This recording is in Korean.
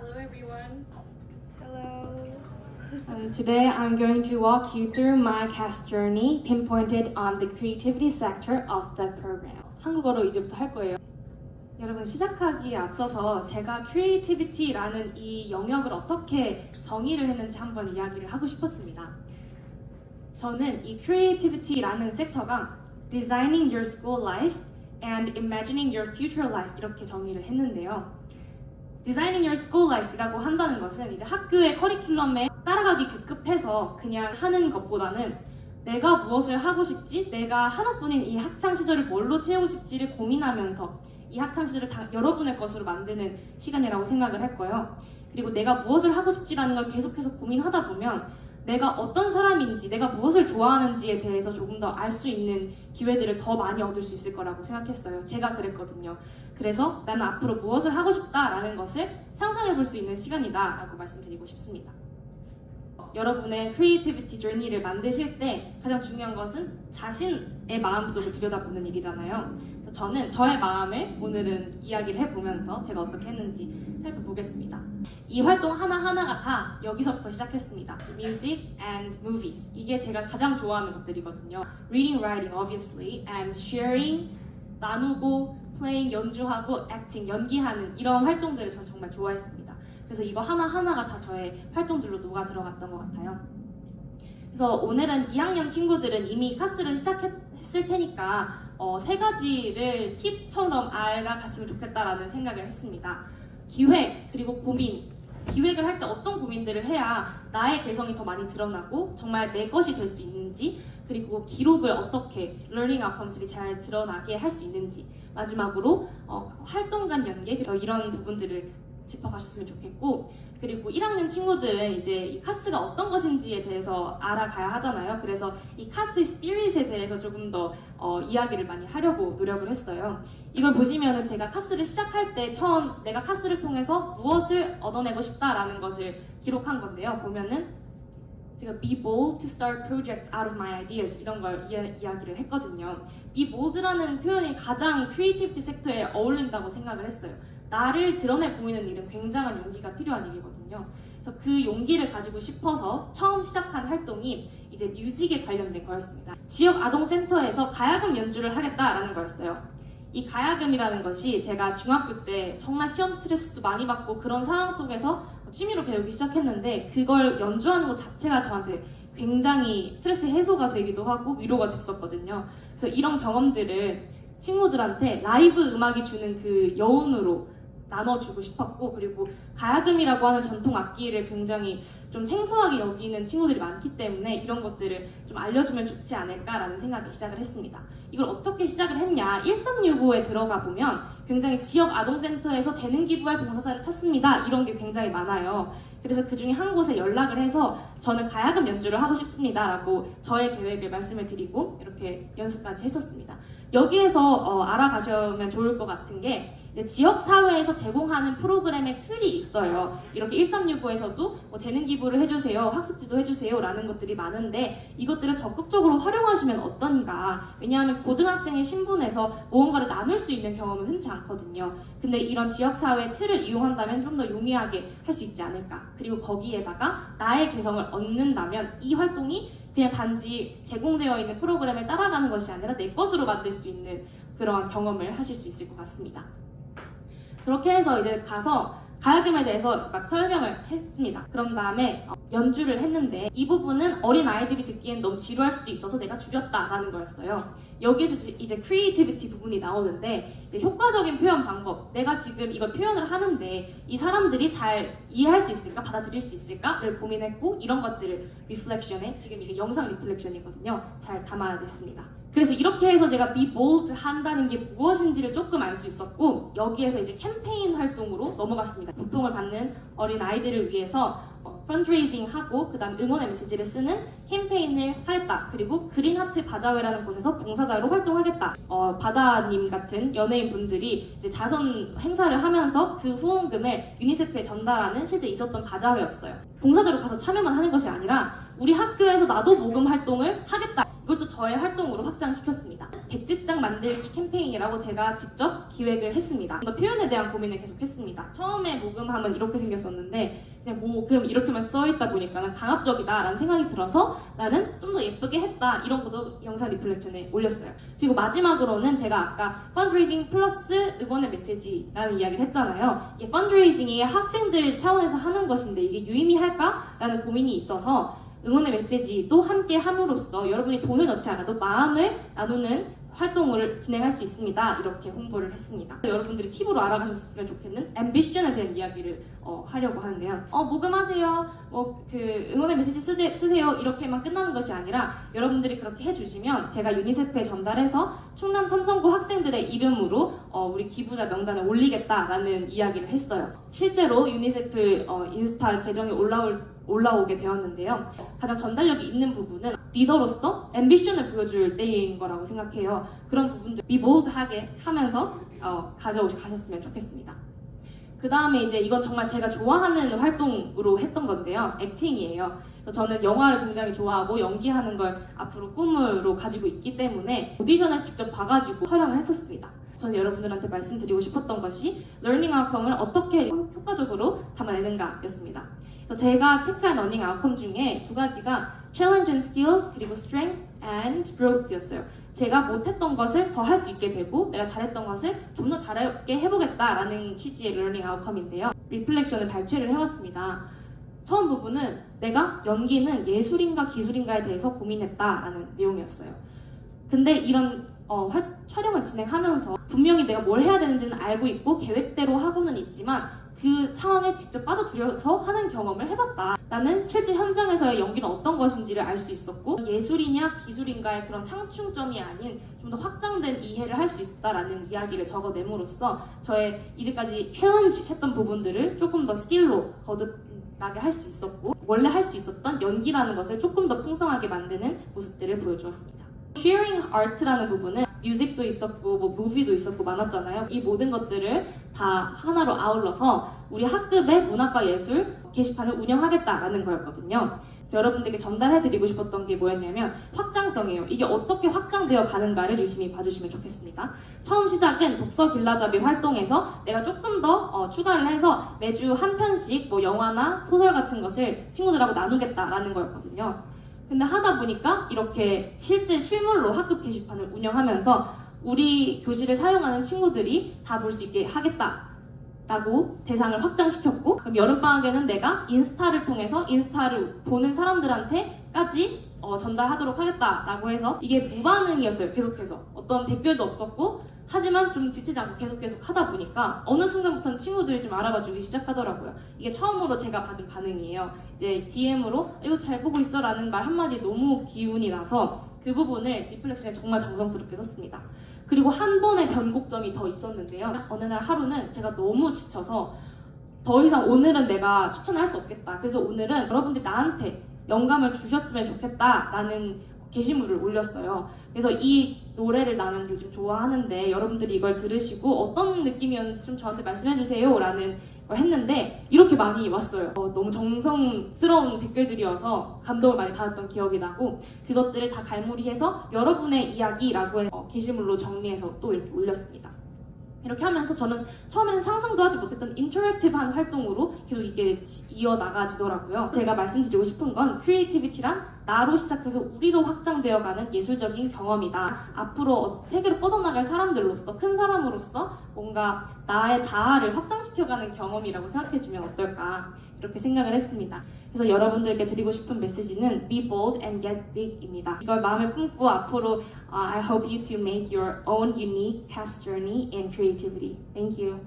Hello everyone. Hello. Um, today I'm going to walk you through my cast journey pinpointed on the creativity sector of the program. 한국어로 이제부터 할 거예요. 여러분 시작하기에 앞서서 제가 creativity라는 이 영역을 어떻게 정의를 했는지 한번 이야기를 하고 싶었습니다. 저는 이 creativity라는 섹터가 designing your school life and imagining your future life 이렇게 정의를 했는데요. Designing your school life이라고 한다는 것은 이제 학교의 커리큘럼에 따라가기 급급해서 그냥 하는 것보다는 내가 무엇을 하고 싶지, 내가 하나뿐인 이 학창 시절을 뭘로 채우고 싶지를 고민하면서 이 학창 시절을 다 여러분의 것으로 만드는 시간이라고 생각을 했고요. 그리고 내가 무엇을 하고 싶지라는 걸 계속해서 고민하다 보면 내가 어떤 사람인지, 내가 무엇을 좋아하는지에 대해서 조금 더 알 수 있는 기회들을 더 많이 얻을 수 있을 거라고 생각했어요. 제가 그랬거든요. 그래서 나는 앞으로 무엇을 하고 싶다라는 것을 상상해 볼 수 있는 시간이다라고 말씀드리고 싶습니다. 여러분의 크리에이티비티 journey를 만드실 때 가장 중요한 것은 자신의 마음속을 들여다보는 일이잖아요. 저는 저의 마음을 오늘은 이야기를 해보면서 제가 어떻게 했는지 살펴보겠습니다. 이 활동 하나하나가 다 여기서부터 시작했습니다. Music and movies. 이게 제가 가장 좋아하는 것들이거든요. Reading, writing, obviously, and sharing, 나누고, playing, 연주하고, acting, 연기하는 이런 활동들을 전 정말 좋아했습니다. 그래서 이거 하나하나가 다 저의 활동들로 녹아 들어갔던 것 같아요. 그래서 오늘은 2학년 친구들은 이미 카스를 시작했을 테니까 어, 세 가지를 팁처럼 알아갔으면 좋겠다라는 생각을 했습니다. 기획 그리고 고민. 기획을 할 때 어떤 고민들을 해야 나의 개성이 더 많이 드러나고 정말 내 것이 될 수 있는지 그리고 기록을 어떻게 learning outcomes들이 잘 드러나게 할 수 있는지 마지막으로 어, 활동 간 연계 이런 부분들을 짚어가셨으면 좋겠고 그리고 1학년 친구들은 이제 이 카스가 어떤 것인지에 대해서 알아가야 하잖아요. 그래서 이 카스의 스피릿에 대해서 조금 더 어, 이야기를 많이 하려고 노력을 했어요. 이걸 보시면은 제가 카스를 시작할 때 처음 내가 카스를 통해서 무엇을 얻어내고 싶다라는 것을 기록한 건데요. 보면은 제가 be bold to start projects out of my ideas 이런 걸 이야, 이야기를 했거든요. be bold라는 표현이 가장 크리에이티비티 섹터에 어울린다고 생각을 했어요. 나를 드러내 보이는 일은 굉장한 용기가 필요한 일이거든요. 그래서 그 용기를 가지고 싶어서 처음 시작한 활동이 이제 뮤직에 관련된 거였습니다. 지역 아동센터에서 가야금 연주를 하겠다라는 거였어요. 이 가야금이라는 것이 제가 중학교 때 정말 시험 스트레스도 많이 받고 그런 상황 속에서 취미로 배우기 시작했는데 그걸 연주하는 것 자체가 저한테 굉장히 스트레스 해소가 되기도 하고 위로가 됐었거든요. 그래서 이런 경험들을 친구들한테 라이브 음악이 주는 그 여운으로 나눠주고 싶었고 그리고 가야금이라고 하는 전통 악기를 굉장히 좀 생소하게 여기는 친구들이 많기 때문에 이런 것들을 좀 알려주면 좋지 않을까라는 생각이 시작을 했습니다. 이걸 어떻게 시작을 했냐 1365에 들어가 보면 굉장히 지역 아동센터에서 재능 기부할 봉사자를 찾습니다 이런 게 굉장히 많아요. 그래서 그 중에 한 곳에 연락을 해서 저는 가야금 연주를 하고 싶습니다 라고 저의 계획을 말씀을 드리고 이렇게 연습까지 했었습니다. 여기에서 어, 알아가시면 좋을 것 같은 게 지역 사회에서 제공하는 프로그램의 틀이 있어요. 이렇게 1365에서도 뭐 재능 기부를 해주세요, 학습지도 해주세요 라는 것들이 많은데 이것들을 적극적으로 활용하시면 어떤가? 왜냐하면 고등학생의 신분에서 무언가를 나눌 수 있는 경험은 흔치 않거든요. 근데 이런 지역 사회의 틀을 이용한다면 좀 더 용이하게 할 수 있지 않을까? 그리고 거기에다가 나의 개성을 얻는다면 이 활동이 그냥 단지 제공되어 있는 프로그램을 따라가는 것이 아니라 내 것으로 만들 수 있는 그러한 경험을 하실 수 있을 것 같습니다. 그렇게 해서 이제 가서 가야금에 대해서 막 설명을 했습니다. 그런 다음에 어, 연주를 했는데 이 부분은 어린 아이들이 듣기엔 너무 지루할 수도 있어서 내가 줄였다라는 거였어요. 여기서 이제- 크리에이티비티 부분이 나오는데 이제 효과적인 표현 방법. 내가 지금 이걸 표현을 하는데 이 사람들이 잘 이해할 수 있을까, 받아들일 수 있을까를 고민했고 이런 것들을 리플렉션에 지금 이게 영상 리플렉션이거든요. 잘 담아냈습니다. 그래서 이렇게 해서 제가 be bold 한다는 게 무엇인지를 조금 알 수 있었고 여기에서 이제 캠페인 활동으로 넘어갔습니다. 고통을 받는 어린 아이들을 위해서 어, 펀드레이징 하고 그 다음 응원의 메시지를 쓰는 캠페인을 하겠다. 그리고 그린 하트 바자회라는 곳에서 봉사자로 활동하겠다. 어, 바다님 같은 연예인 분들이 이제 자선 행사를 하면서 그 후원금을 유니세프에 전달하는 실제 있었던 바자회였어요. 봉사자로 가서 참여만 하는 것이 아니라 우리 학교에서 나도 모금 활동을 하겠다. 이걸 또 저의 활동으로 확장시켰습니다. 백지장 만들기 캠페인이라고 제가 직접 기획을 했습니다. 더 표현에 대한 고민을 계속했습니다. 처음에 모금함은 이렇게 생겼었는데 그냥 모금 이렇게만 써있다 보니까 강압적이다라는 생각이 들어서 나는 좀 더 예쁘게 했다 이런 것도 영상 리플렉션에 올렸어요. 그리고 마지막으로는 제가 아까 펀드레이징 플러스 응원의 메시지라는 이야기를 했잖아요. 이게 펀드레이징이 학생들 차원에서 하는 것인데 이게 유의미할까라는 고민이 있어서 응원의 메시지도 함께 함으로써 여러분이 돈을 넣지 않아도 마음을 나누는 활동을 진행할 수 있습니다. 이렇게 홍보를 했습니다. 여러분들이 팁으로 알아가셨으면 좋겠는 앰비션에 대한 이야기를 어, 하려고 하는데요. 어, 모금하세요. 뭐 그 응원의 메시지 쓰제, 쓰세요. 이렇게만 끝나는 것이 아니라 여러분들이 그렇게 해주시면 제가 유니세프에 전달해서 충남 삼성고 학생들의 이름으로 어, 우리 기부자 명단에 올리겠다라는 이야기를 했어요. 실제로 유니세프 어, 인스타 계정에 올라올 올라오게 되었는데요. 가장 전달력이 있는 부분은 리더로서 앰비션을 보여줄 때인 거라고 생각해요. 그런 부분들 비볼드하게 하면서 어, 가져가셨으면 좋겠습니다. 그 다음에 이제 이건 정말 제가 좋아하는 활동으로 했던 건데요. 액팅이에요. 저는 영화를 굉장히 좋아하고 연기하는 걸 앞으로 꿈으로 가지고 있기 때문에 오디션을 직접 봐가지고 촬영을 했었습니다. 저는 여러분들한테 말씀드리고 싶었던 것이 러닝 아웃컴을 어떻게 효과적으로 담아내는가였습니다. 제가 체크한 러닝 아웃컴 중에 두 가지가 challenge and skills 그리고 strength and growth였어요. 제가 못했던 것을 더 할 수 있게 되고 내가 잘했던 것을 좀 더 잘하게 해보겠다라는 취지의 러닝 아웃컴인데요. 리플렉션을 발췌를 해왔습니다. 처음 부분은 내가 연기는 예술인가 기술인가에 대해서 고민했다라는 내용이었어요. 근데 이런 어, 활- 촬영을 진행하면서 분명히 내가 뭘 해야 되는지는 알고 있고 계획대로 하고는 있지만 그 상황에 직접 빠져들여서 하는 경험을 해봤다. 나는 실제 현장에서의 연기는 어떤 것인지를 알 수 있었고 예술이냐 기술인가의 그런 상충점이 아닌 좀 더 확장된 이해를 할 수 있다라는 이야기를 적어냄으로써 저의 이제까지 챌린지 했던 부분들을 조금 더 스킬로 거듭나게 할 수 있었고 원래 할 수 있었던 연기라는 것을 조금 더 풍성하게 만드는 모습들을 보여주었습니다. Sharing Art라는 부분은 뮤직도 있었고 뭐 무비도 있었고 많았잖아요. 이 모든 것들을 다 하나로 아울러서 우리 학급의 문학과 예술 게시판을 운영하겠다라는 거였거든요. 여러분들께 전달해드리고 싶었던 게 뭐였냐면 확장성이에요. 이게 어떻게 확장되어 가는가를 유심히 봐주시면 좋겠습니다. 처음 시작은 독서 길라잡이 활동에서 내가 조금 더 어, 추가를 해서 매주 한 편씩 뭐 영화나 소설 같은 것을 친구들하고 나누겠다라는 거였거든요. 근데 하다 보니까 이렇게 실제 실물로 학급 게시판을 운영하면서 우리 교실을 사용하는 친구들이 다 볼 수 있게 하겠다. 라고 대상을 확장시켰고 그럼 여름방학에는 내가 인스타를 통해서 인스타를 보는 사람들한테까지 어, 전달하도록 하겠다라고 해서 이게 무반응이었어요 계속해서 어떤 댓글도 없었고 하지만 좀 지치지 않고 계속 계속 하다 보니까 어느 순간부터는 친구들이 좀 알아봐 주기 시작하더라고요 이게 처음으로 제가 받은 반응이에요 이제 DM으로 이거 잘 보고 있어 라는 말 한마디 너무 기운이 나서 그 부분을 리플렉션에 정말 정성스럽게 썼습니다 그리고 한 번의 변곡점이 더 있었는데요. 어느 날 하루는 제가 너무 지쳐서 더 이상 오늘은 내가 추천을 할수 없겠다. 그래서 오늘은 여러분들이 나한테 영감을 주셨으면 좋겠다라는 게시물을 올렸어요. 그래서 이 노래를 나는 요즘 좋아하는데 여러분들이 이걸 들으시고 어떤 느낌이었는지 좀 저한테 말씀해 주세요. 라는 걸 했는데 이렇게 많이 왔어요. 어, 너무 정성스러운 댓글들이어서 감동을 많이 받았던 기억이 나고 그것들을 다 갈무리해서 여러분의 이야기라고 해서 어, 게시물로 정리해서 또 이렇게 올렸습니다. 이렇게 하면서 저는 처음에는 상상도 하지 못했던 인터랙티브한 활동으로 계속 이게 지- 이어나가지더라고요. 제가 말씀드리고 싶은 건 크리에이티비티란 나로 시작해서 우리로 확장되어가는 예술적인 경험이다. 앞으로 세계로 뻗어나갈 사람들로서 큰 사람으로서 뭔가 나의 자아를 확장시켜가는 경험이라고 생각해주면 어떨까 이렇게 생각을 했습니다. 그래서 여러분들께 드리고 싶은 메시지는 Be bold and get big입니다. 이걸 마음에 품고 앞으로 uh, I hope you to make your own unique past journey in creativity. Thank you.